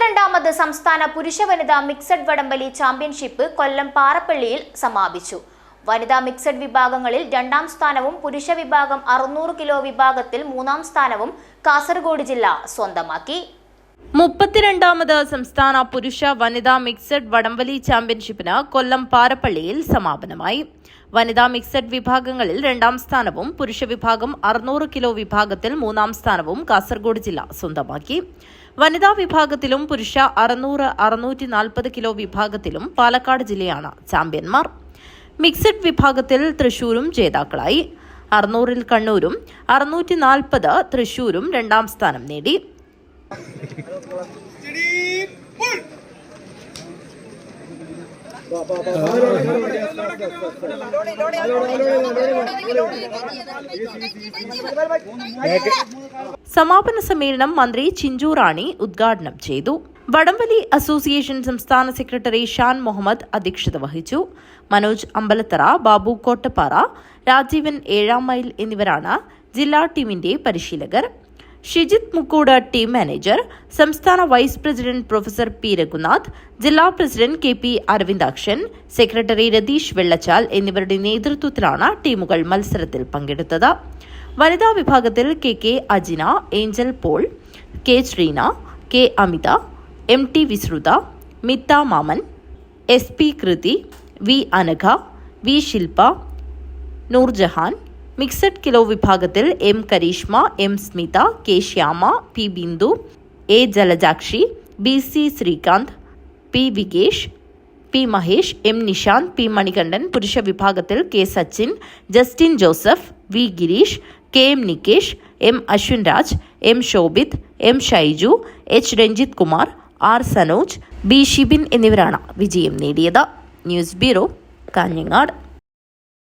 മുപ്പത്തിരണ്ടാമത് സംസ്ഥാന പുരുഷ വനിതാ മിക്സഡ് വടംവലി ചാമ്പ്യൻഷിപ്പ് കൊല്ലം പാറപ്പള്ളിയിൽ സമാപിച്ചു. വനിതാ മിക്സഡ് വിഭാഗങ്ങളിൽ രണ്ടാം സ്ഥാനവും പുരുഷ വിഭാഗം അറുന്നൂറ് കിലോ വിഭാഗത്തിൽ മൂന്നാം സ്ഥാനവും കാസർഗോഡ് ജില്ല സ്വന്തമാക്കി. മുപ്പത്തിരണ്ടാമത് സംസ്ഥാന പുരുഷ വനിതാ മിക്സഡ് വടംവലി ചാമ്പ്യൻഷിപ്പിന് കൊല്ലം പാറപ്പള്ളിയിൽ സമാപനമായി. വനിതാ മിക്സഡ് വിഭാഗങ്ങളിൽ രണ്ടാം സ്ഥാനവും പുരുഷ വിഭാഗം അറുന്നൂറ് കിലോ വിഭാഗത്തിൽ മൂന്നാം സ്ഥാനവും കാസർഗോഡ് ജില്ല സ്വന്തമാക്കി. വനിതാ വിഭാഗത്തിലും പുരുഷ അറുന്നൂറ് അറുന്നൂറ്റി നാൽപ്പത് കിലോ വിഭാഗത്തിലും പാലക്കാട് ജില്ലയാണ് ചാമ്പ്യന്മാർ. മിക്സഡ് വിഭാഗത്തിൽ തൃശൂരും ജേതാക്കളായി. അറുന്നൂറിൽ കണ്ണൂരും അറുന്നൂറ്റി നാൽപ്പത് തൃശൂരും രണ്ടാം സ്ഥാനം നേടി. സമാപന സമ്മേളനം മന്ത്രി ചിഞ്ചു റാണി ഉദ്ഘാടനം ചെയ്തു. വടംവലി അസോസിയേഷൻ സംസ്ഥാന സെക്രട്ടറി ഷാൻ മുഹമ്മദ് അധ്യക്ഷത വഹിച്ചു. മനോജ് അമ്പലത്തറ ബാബു കോട്ടപ്പാറ രാജീവൻ ഏഴാം മൈൽ എന്നിവരാണ് ജില്ലാ ടീമിന്റെ പരിശീലകർ. ഷിജിത് മുക്കൂട് ടീം മാനേജർ സംസ്ഥാന vice president professor P Raghunath ജില്ലാ president K P Aravindakshan secretary Ratheesh Vellachal എന്നിവരുടെ നേതൃത്വത്തിലാണ് ടീമുകൾ മത്സരത്തിൽ പങ്കെടുത്തത്. വനിതാ വിഭാഗത്തിൽ K K Ajina Angel Paul K Sreena K Amitha M T Vishrutha Mitha Maman S P Kriti V Anagha V Shilpa Noorjahan mixed kilo വിഭാഗത്തിൽ M Karishma M Smitha K Shyama P Bindu A Jalajakshi B C Sreekanth P Vikesh P Mahesh M Nishanth P Manikandan പുരുഷ വിഭാഗത്തിൽ K Sachin Justin Joseph V Gireesh K M Nikesh M Ashwin Raj M Shobith M Shaiju H Ranjith Kumar R Sanoj B Shibin എന്നിവരാണ് വിജയം നേടിയത്. News bureau Kanhangad.